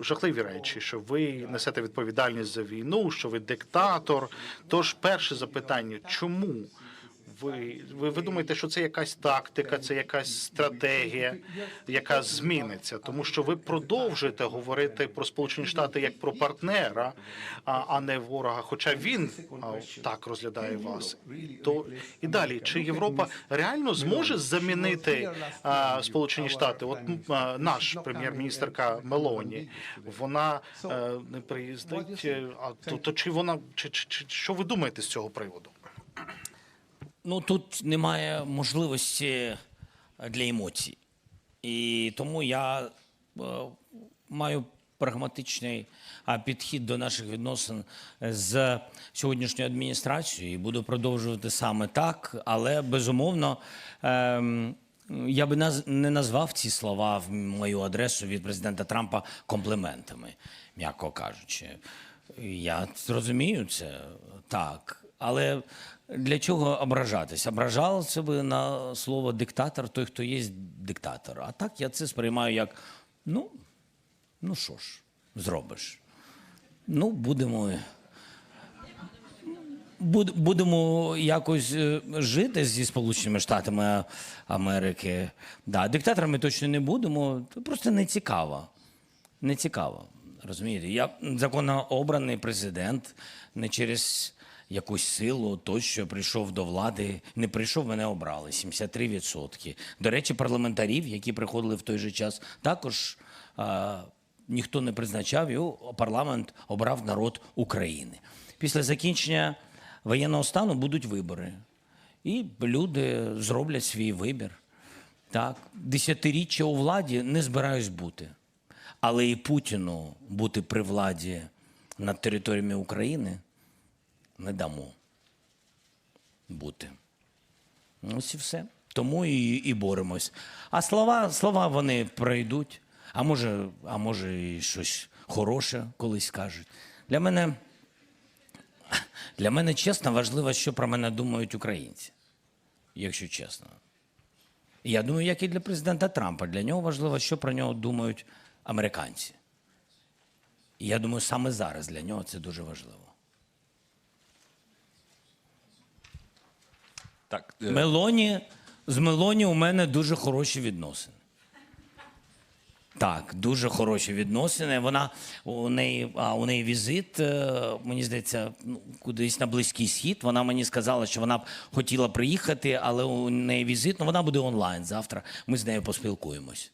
жахливі речі, що ви несете відповідальність за війну, що ви диктатор. Тож перше запитання: чому? Ви, ви, ви думаєте, що це якась тактика, це якась стратегія, яка зміниться, тому що ви продовжуєте говорити про Сполучені Штати як про партнера, а, а не ворога. Хоча він а, так розглядає вас. То і далі, чи Європа реально зможе замінити а, Сполучені Штати? От а, наш прем'єр-міністерка Мелоні, вона е, не приїздить. А то, то чи вона чи, чи, чи що ви думаєте з цього приводу? Ну тут немає можливості для емоцій. І тому я е, маю прагматичний підхід до наших відносин з сьогоднішньою адміністрацією і буду продовжувати саме так. Але безумовно ем, я би не назвав ці слова в мою адресу від президента Трампа компліментами, м'яко кажучи. Я розумію це так. Але для чого ображатись? Ображався би на слово диктатор той, хто є диктатор. А так я це сприймаю як ну, ну що ж, зробиш. Ну, будемо. Будемо якось е, жити зі Сполученими Штатами Америки. Да, диктаторами точно не будемо. Просто не цікаво. Не цікаво. Розумієте? Я законно обраний президент не через якусь силу, тощо прийшов до влади. Не прийшов, мене обрали 73%. До речі, парламентарів, які приходили в той же час, також а, ніхто не призначав, його парламент обрав народ України. Після закінчення воєнного стану будуть вибори. І люди зроблять свій вибір. Так, десятиріччя у владі не збираюсь бути. Але і Путіну бути при владі над територіями України не дамо бути. Ось і все. Тому і, і боремось. А слова, слова вони пройдуть. А може, а може, і щось хороше колись скажуть. Для мене, для мене чесно важливо, що про мене думають українці, якщо чесно. Я думаю, як і для президента Трампа. Для нього важливо, що про нього думають американці. І я думаю, саме зараз для нього це дуже важливо. Так, е, Мелоні, з Мелоні у мене дуже хороші відносини. Так, дуже хороші відносини. Вона у неї, а, у неї візит, е, мені здається, ну, кудись на Близький Схід. Вона мені сказала, що вона б хотіла приїхати, але у неї візит, ну вона буде онлайн завтра. Ми з нею поспілкуємось.